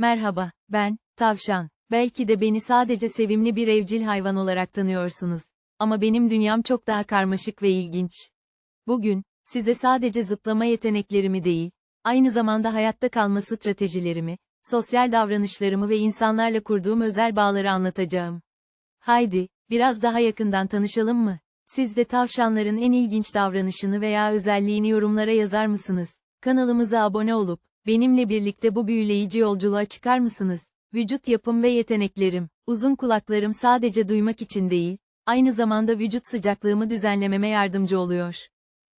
Merhaba, ben, tavşan. Belki de beni sadece sevimli bir evcil hayvan olarak tanıyorsunuz. Ama benim dünyam çok daha karmaşık ve ilginç. Bugün, size sadece zıplama yeteneklerimi değil, aynı zamanda hayatta kalma stratejilerimi, sosyal davranışlarımı ve insanlarla kurduğum özel bağları anlatacağım. Haydi, biraz daha yakından tanışalım mı? Siz de tavşanların en ilginç davranışını veya özelliğini yorumlara yazar mısınız? Kanalımıza abone olup, benimle birlikte bu büyüleyici yolculuğa çıkar mısınız? Vücut yapım ve yeteneklerim. Uzun kulaklarım sadece duymak için değil, aynı zamanda vücut sıcaklığımı düzenlememe yardımcı oluyor.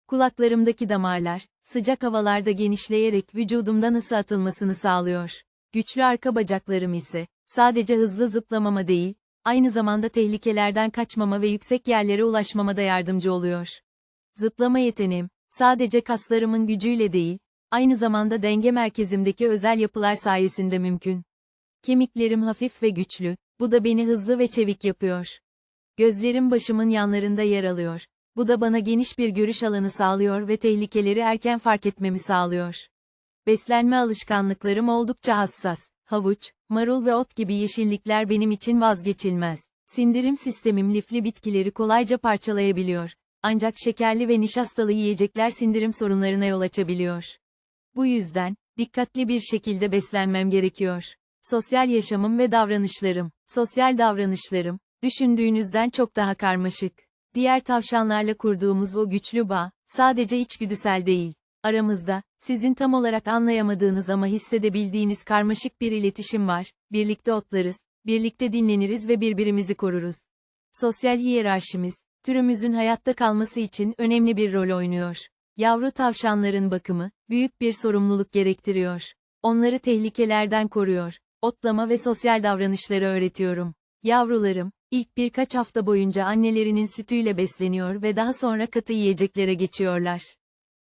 Kulaklarımdaki damarlar, sıcak havalarda genişleyerek vücudumdan ısı atılmasını sağlıyor. Güçlü arka bacaklarım ise, sadece hızlı zıplamama değil, aynı zamanda tehlikelerden kaçmama ve yüksek yerlere ulaşmama da yardımcı oluyor. Zıplama yeteneğim, sadece kaslarımın gücüyle değil, aynı zamanda denge merkezimdeki özel yapılar sayesinde mümkün. Kemiklerim hafif ve güçlü, bu da beni hızlı ve çevik yapıyor. Gözlerim başımın yanlarında yer alıyor. Bu da bana geniş bir görüş alanı sağlıyor ve tehlikeleri erken fark etmemi sağlıyor. Beslenme alışkanlıklarım oldukça hassas. Havuç, marul ve ot gibi yeşillikler benim için vazgeçilmez. Sindirim sistemim lifli bitkileri kolayca parçalayabiliyor. Ancak şekerli ve nişastalı yiyecekler sindirim sorunlarına yol açabiliyor. Bu yüzden, dikkatli bir şekilde beslenmem gerekiyor. Sosyal yaşamım ve davranışlarım. Sosyal davranışlarım, düşündüğünüzden çok daha karmaşık. Diğer tavşanlarla kurduğumuz o güçlü bağ, sadece içgüdüsel değil. Aramızda, sizin tam olarak anlayamadığınız ama hissedebildiğiniz karmaşık bir iletişim var. Birlikte otlarız, birlikte dinleniriz ve birbirimizi koruruz. Sosyal hiyerarşimiz, türümüzün hayatta kalması için önemli bir rol oynuyor. Yavru tavşanların bakımı, büyük bir sorumluluk gerektiriyor. Onları tehlikelerden koruyor. Otlama ve sosyal davranışları öğretiyorum. Yavrularım, ilk birkaç hafta boyunca annelerinin sütüyle besleniyor ve daha sonra katı yiyeceklere geçiyorlar.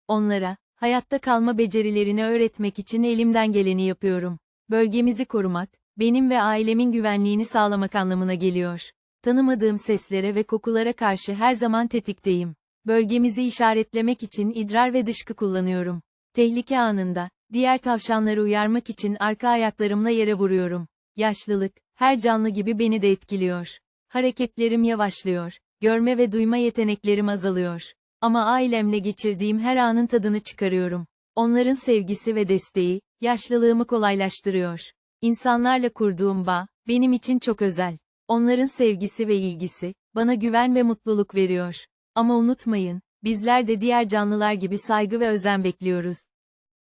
Onlara, hayatta kalma becerilerini öğretmek için elimden geleni yapıyorum. Bölgemizi korumak, benim ve ailemin güvenliğini sağlamak anlamına geliyor. Tanımadığım seslere ve kokulara karşı her zaman tetikteyim. Bölgemizi işaretlemek için idrar ve dışkı kullanıyorum. Tehlike anında, diğer tavşanları uyarmak için arka ayaklarımla yere vuruyorum. Yaşlılık, her canlı gibi beni de etkiliyor. Hareketlerim yavaşlıyor. Görme ve duyma yeteneklerim azalıyor. Ama ailemle geçirdiğim her anın tadını çıkarıyorum. Onların sevgisi ve desteği, yaşlılığımı kolaylaştırıyor. İnsanlarla kurduğum bağ, benim için çok özel. Onların sevgisi ve ilgisi, bana güven ve mutluluk veriyor. Ama unutmayın, bizler de diğer canlılar gibi saygı ve özen bekliyoruz.